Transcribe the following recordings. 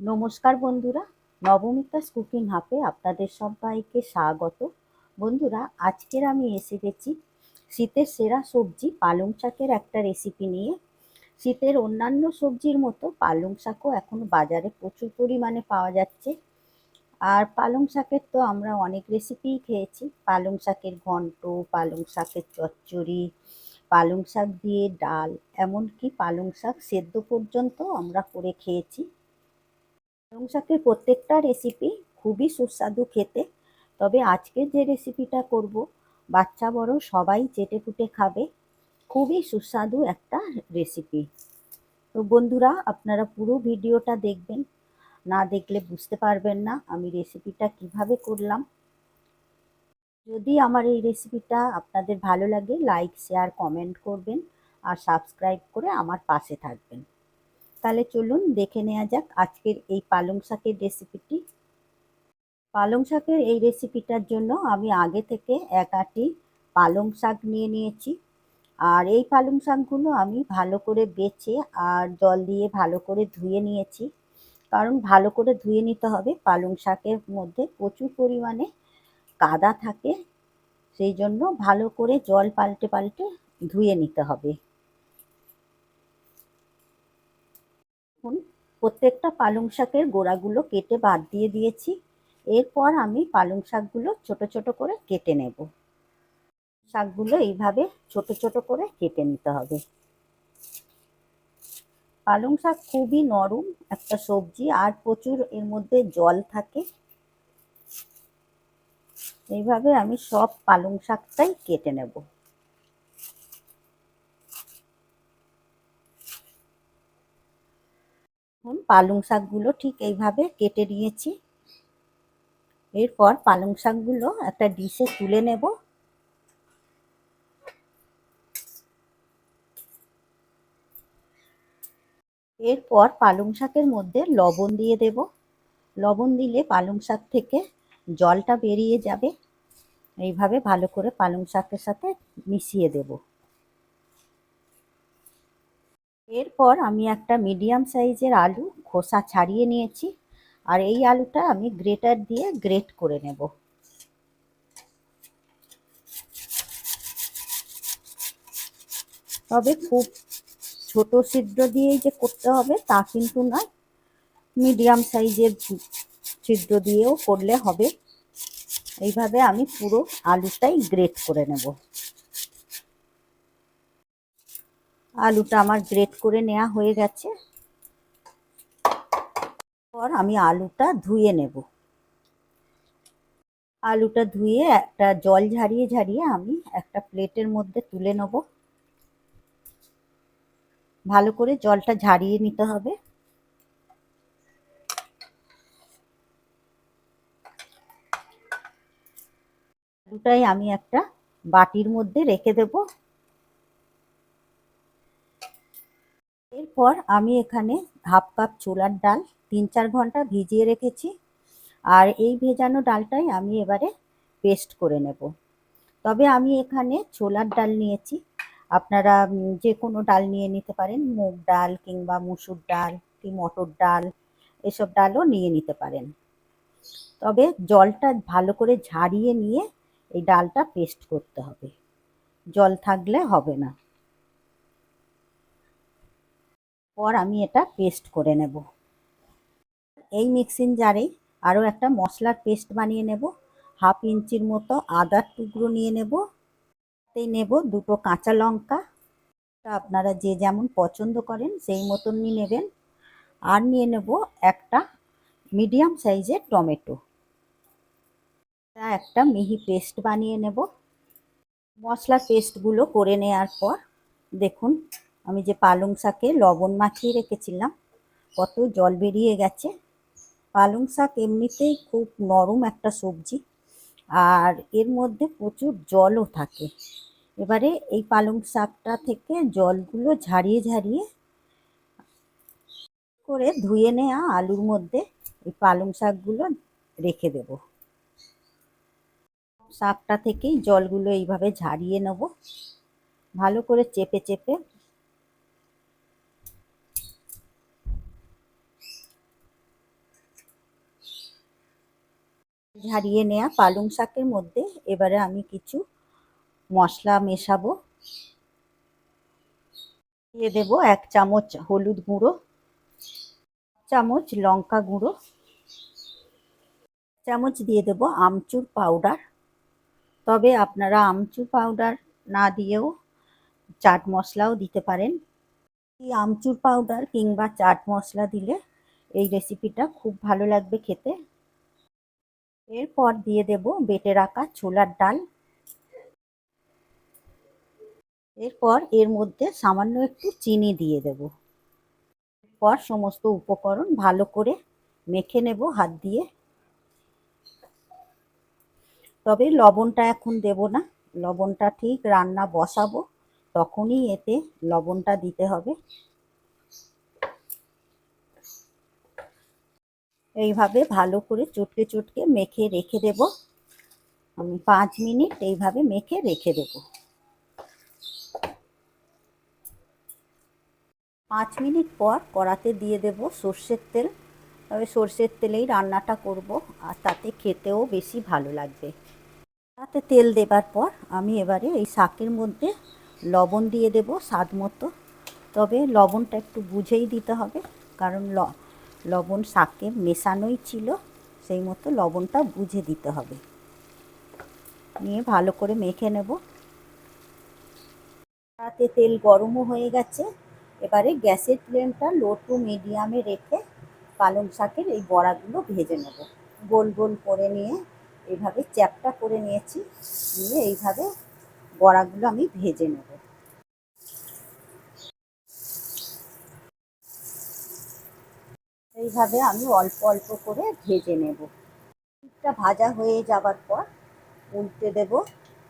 নমস্কার বন্ধুরা নবমিতাস কুকিং হাফে আপনাদের সবাইকে স্বাগত। বন্ধুরা, আজকের আমি এসে গেছি শীতের সেরা সবজি পালং শাকের একটা রেসিপি নিয়ে। শীতের অন্যান্য সবজির মতো পালং শাকও এখন বাজারে প্রচুর পরিমাণে পাওয়া যাচ্ছে। আর পালং শাকের তো আমরা অনেক রেসিপিই খেয়েছি। পালং শাকের ঘন্ট, পালং শাকের চচ্চড়ি, পালং শাক দিয়ে ডাল, এমনকি পালং শাক সেদ্ধ পর্যন্ত আমরা করে খেয়েছি। পালং শাকের প্রত্যেকটা রেসিপি খুবই সুস্বাদু খেতে। তবে আজকে যে রেসিপিটা করব, বাচ্চা বড় সবাই চেটে পুটে খাবে। খুবই সুস্বাদু একটা রেসিপি তো বন্ধুরা, আপনারা পুরো ভিডিওটা দেখবেন। না দেখলে বুঝতে পারবেন না আমি রেসিপিটা কীভাবে করলাম। যদি আমার এই রেসিপিটা আপনাদের ভালো লাগে লাইক শেয়ার কমেন্ট করবেন আর সাবস্ক্রাইব করে আমার পাশে থাকবেন। তাহলে চলুন দেখে নেওয়া যাক আজকের এই পালং শাকের রেসিপিটি পালং শাকের এই রেসিপিটার জন্য আমি আগে থেকে এক আটি পালং শাক নিয়ে নিয়েছি। আর এই পালং শাকগুলো আমি ভালো করে বেছে আর জল দিয়ে ভালো করে ধুয়ে নিয়েছি। কারণ ভালো করে ধুয়ে নিতে হবে। পালং শাকের মধ্যে প্রচুর পরিমাণে কাদা থাকে। সেই জন্য ভালো করে জল পাল্টে পাল্টে ধুয়ে নিতে হবে। দেখুন, প্রত্যেকটা পালং শাকের গোড়াগুলো কেটে বাদ দিয়ে দিয়েছি। এরপর আমি পালং শাকগুলো ছোট ছোট করে কেটে নেব। শাকগুলো এইভাবে ছোট ছোট করে কেটে নিতে হবে। পালং শাক খুবই নরম একটা সবজি, আর প্রচুর এর মধ্যে জল থাকে। এইভাবে আমি সব পালং শাকটাই কেটে নেব। এখন পালং শাকগুলো ঠিক এইভাবে কেটে নিয়েছি। এরপর পালং শাকগুলো একটা ডিশে তুলে নেব। এরপর পালং শাকের মধ্যে লবণ দিয়ে দেব। লবণ দিলে পালং শাক থেকে জলটা বেরিয়ে যাবে। এইভাবে ভালো করে পালং শাকের সাথে মিশিয়ে দেব। এরপর আমি একটা মিডিয়াম সাইজের আলু খোসা ছাড়িয়ে নিয়েছি। আর এই আলুটা আমি গ্রেটার দিয়ে গ্রেট করে নেব। তবে খুব ছোট ছিদ্র দিয়েই যে করতে হবে তা কিন্তু নয়। মিডিয়াম সাইজের ছিদ্র দিয়েও করলে হবে। এইভাবে আমি পুরো আলুটাই গ্রেট করে নেব। আলুটা আমার গ্রেট করে নেওয়া হয়ে গেছে। পর আমি আলুটা ধুয়ে নেব। আলুটা ধুয়ে একটা জল ঝারিয়ে ঝারিয়ে আমি একটা প্লেটের মধ্যে তুলে নেব। ভালো করে জলটা ঝারিয়ে নিতে হবে। আলুটাই আমি একটা বাটির মধ্যে রেখে দেব। এরপর আমি এখানে হাফ কাপ ছোলার ডাল তিন চার ঘণ্টা ভিজিয়ে রেখেছি। আর এই ভেজানো ডালটাই আমি এবারে পেস্ট করে নেব। তবে আমি এখানে ছোলার ডাল নিয়েছি। আপনারা যে কোনো ডাল নিয়ে নিতে পারেন। মুগ ডাল কিংবা মুসুর ডাল কি মটর ডাল, এসব ডালও নিয়ে নিতে পারেন। তবে জলটা ভালো করে ঝাড়িয়ে নিয়ে এই ডালটা পেস্ট করতে হবে। জল থাকলে হবে না। পর আমি এটা পেস্ট করে নেব। এই মিক্সিং জারে আরও একটা মশলার পেস্ট বানিয়ে নেব। হাফ ইঞ্চির মতো আদার টুকরো নিয়ে নেব। তাই নেব দুটো কাঁচা লঙ্কা। আপনারা যে যেমন পছন্দ করেন সেই মতন নিয়ে নেবেন। আর নিয়ে নেব একটা মিডিয়াম সাইজের টমেটো। একটা মিহি পেস্ট বানিয়ে নেব। মশলার পেস্টগুলো করে নেওয়ার পর দেখুন আমি যে পালং শাকে লবণ মাখিয়ে রেখেছিলাম, কত জল বেরিয়ে গেছে। পালং শাক এমনিতেই খুব নরম একটা সবজি আর এর মধ্যে প্রচুর জলও থাকে। এবারে এই পালং শাকটা থেকে জলগুলো ঝাড়িয়ে ঝাড়িয়ে করে ধুয়ে নেওয়া আলুর মধ্যে এই পালং শাকগুলো রেখে দেব। শাকটা থেকেই জলগুলো এইভাবে ঝাড়িয়ে নেব। ভালো করে চেপে চেপে ঝারিয়ে নেওয়া পালং শাকের মধ্যে এবারে আমি কিছু মশলা মেশাবো। দিয়ে দেব এক চামচ হলুদ গুঁড়ো চামচ লঙ্কা গুঁড়ো চামচ দিয়ে দেব আমচুর পাউডার। তবে আপনারা আমচুর পাউডার না দিয়েও চাট মশলাও দিতে পারেন। এই আমচুর পাউডার কিংবা চাট মশলা দিলে এই রেসিপিটা খুব ভালো লাগবে খেতে। এরপর দিয়ে দেব বেটে রাখা ছোলার ডাল। এরপর এর মধ্যে সামান্য একটু চিনি দিয়ে দেব। এরপর সমস্ত উপকরণ ভালো করে মেখে নেব হাত দিয়ে। তবে লবণটা এখন দেব না, লবণটা ঠিক রান্না বসাবো, তখনই এতে লবণটা দিতে হবে। এইভাবে ভালো করে চটকে চটকে মেখে রেখে দেব। আমি পাঁচ মিনিট এইভাবে মেখে রেখে দেব। পাঁচ মিনিট পর কড়াতে দিয়ে দেব সর্ষের তেল। তবে সর্ষের তেলেই রান্নাটা করব, আর তাতে খেতেও বেশি ভালো লাগবে। তাতে তেল দেবার পর আমি এবারে এই শাকের মধ্যে লবণ দিয়ে দেব স্বাদ মতো। তবে লবণটা একটু বুঝেই দিতে হবে, কারণ ল লবণ শাকে মেশানোই ছিল, সেই মতো লবণটা বুঝে দিতে হবে। নিয়ে ভালো করে মেখে নেব। তাতে তেল গরমও হয়ে গেছে। এবারে গ্যাসের ফ্লেমটা লো টু মিডিয়ামে রেখে পালং শাকের এই বড়াগুলো ভেজে নেব। গোল গোল করে নিয়ে এইভাবে চ্যাপটা করে নিয়েছি। নিয়ে এইভাবে বড়াগুলো আমি ভেজে নেব। এইভাবে আমি অল্প অল্প করে ভেজে নেব। দিকটা ভাজা হয়ে যাবার পর উল্টে দেব।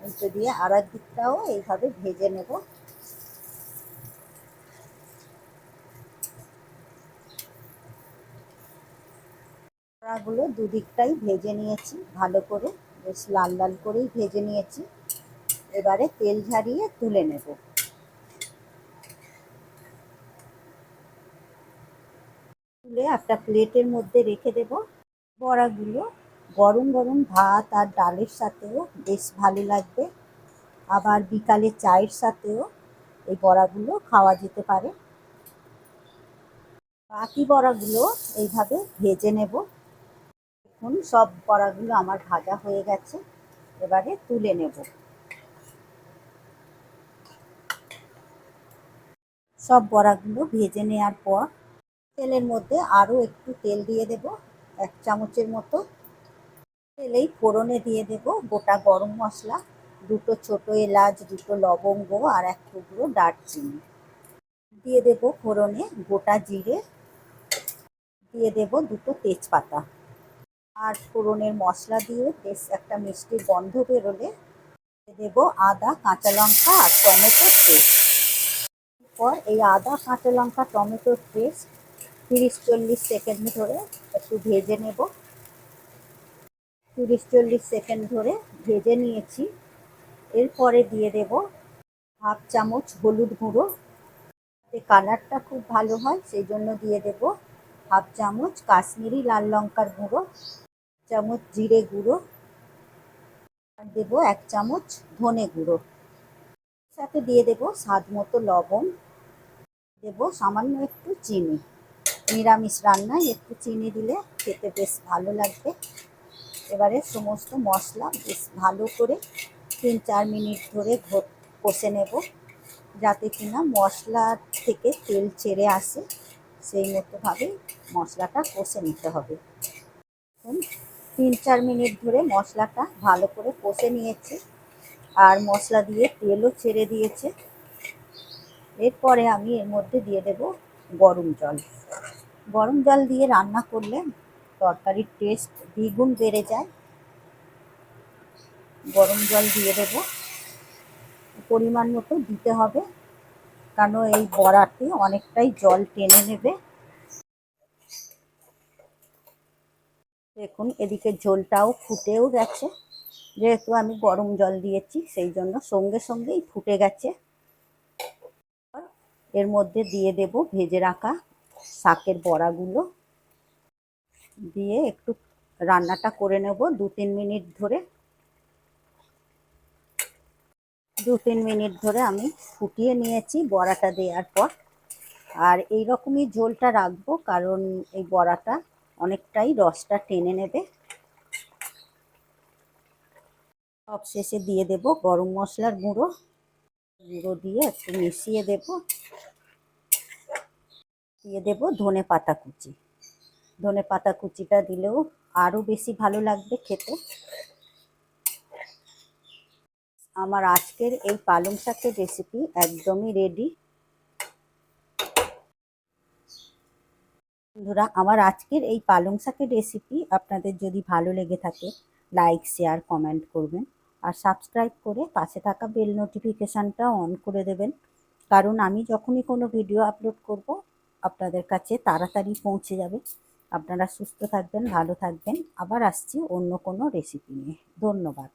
উল্টে দিয়ে আর দিকটাও এইভাবে ভেজে নেব। বড়াগুলো দুদিকটাই ভেজে নিয়েছি ভালো করে। বেশ লাল লাল করেই ভেজে নিয়েছি। এবারে তেল ঝারিয়ে তুলে নেব। তুলে একটা প্লেটের মধ্যে রেখে দেব। বড়াগুলো গরম গরম ভাত আর ডালের সাথেও বেশ ভালো লাগবে। আবার বিকালে চায়ের সাথেও এই বড়াগুলো খাওয়া যেতে পারে। বাকি বড়াগুলো এইভাবে ভেজে নেব। এখন সব বড়াগুলো আমার ভাজা হয়ে গেছে। এবারে তুলে নেব। সব বড়াগুলো ভেজে নেওয়ার পর তেলের মধ্যে আরও একটু তেল দিয়ে দেব, এক চামচের মতো। তেলেই ফোড়নে দিয়ে দেব গোটা গরম মশলা, দুটো ছোট এলাচ, দুটো লবঙ্গ আর এক টুকরো দারচিনি। দিয়ে দেব ফোড়নে গোটা জিরে, দিয়ে দেব দুটো তেজপাতা। আর ফোড়নের মশলা দিয়ে বেশ একটা মিষ্টি গন্ধ বেরোলে দেব আদা, কাঁচা লঙ্কা আর টমেটো পেস্ট। এরপর এই আদা, কাঁচা লঙ্কা, টমেটোর পেস্ট তিরিশ চল্লিশ সেকেন্ড ধরে একটু ভেজে নেব। তিরিশ চল্লিশ সেকেন্ড ধরে ভেজে নিয়েছি। এরপরে দিয়ে দেব হাফ চামচ হলুদ গুঁড়ো। কালারটা খুব ভালো হয়, সেই জন্য দিয়ে দেব হাফ চামচ কাশ্মীরি লাল লঙ্কার গুঁড়ো চামচ জিরে গুঁড়ো, আর দেবো এক চামচ ধনে গুঁড়ো। সাথে দিয়ে দেব স্বাদ মতো লবণ, দেব সামান্য একটু চিনি। নিরামিষ রান্নায় একটু চিনি দিলে খেতে বেশ ভালো লাগবে। এবারে সমস্ত মশলা বেশ ভালো করে তিন চার মিনিট ধরে কষে নেব, যাতে কিনা মশলা থেকে তেল ছেড়ে আসে। সেই মতোভাবে মশলাটা কষে নিতে হবে। তিন চার মিনিট ধরে মশলাটা ভালো করে কষে নিয়েছে। আর মশলা দিয়ে তেলও ছেড়ে দিয়েছে। এরপরে আমি এর মধ্যে দিয়ে দেব গরম জল। গরম জল দিয়ে রান্না করলে তরকারির টেস্ট দ্বিগুণ বেড়ে যায়। গরম জল দিয়ে দেব। পরিমাণ মতো দিতে হবে কারণ এই বড়াতে অনেকটাই জল টেনে নেবে। দেখুন, এদিকে ঝোলটাও ফুটেও গেছে। যেহেতু আমি গরম জল দিয়েছি, সেই জন্য সঙ্গে সঙ্গেই ফুটে গেছে। এর মধ্যে দিয়ে দেব ভেজে রাখা শাকের বড়াগুলো দিয়ে একটু রান্নাটা করে নেব দু তিন মিনিট ধরে। দু তিন মিনিট ধরে আমি ফুটিয়ে নিয়েছি বড়াটা দেওয়ার পর। আর এই রকমই ঝোলটা রাখব কারণ এই বড়াটা অনেকটাই রসটা টেনে নেবে। সব শেষে দিয়ে দেব গরম মশলার গুঁড়ো। গুঁড়ো দিয়ে একটু মিশিয়ে দেব। দিয়ে দেব ধনে পাতা কুচি। ধনে পাতা কুচিটা দিলেও আরও বেশি ভালো লাগবে খেতে। আমার আজকের এই পালং শাকের রেসিপি একদমই রেডি বন্ধুরা, আমার আজকের এই পালং শাকের রেসিপি আপনাদের যদি ভালো লেগে থাকে লাইক শেয়ার কমেন্ট করবেন। আর সাবস্ক্রাইব করে পাশে থাকা বেল নোটিফিকেশানটা অন করে দেবেন। কারণ আমি যখনই কোনো ভিডিও আপলোড করব আপনাদের কাছে তাড়াতাড়ি পৌঁছে যাবে। আপনারা সুস্থ থাকবেন, ভালো থাকবেন। আবার আসছি অন্য কোনো রেসিপি নিয়ে। ধন্যবাদ।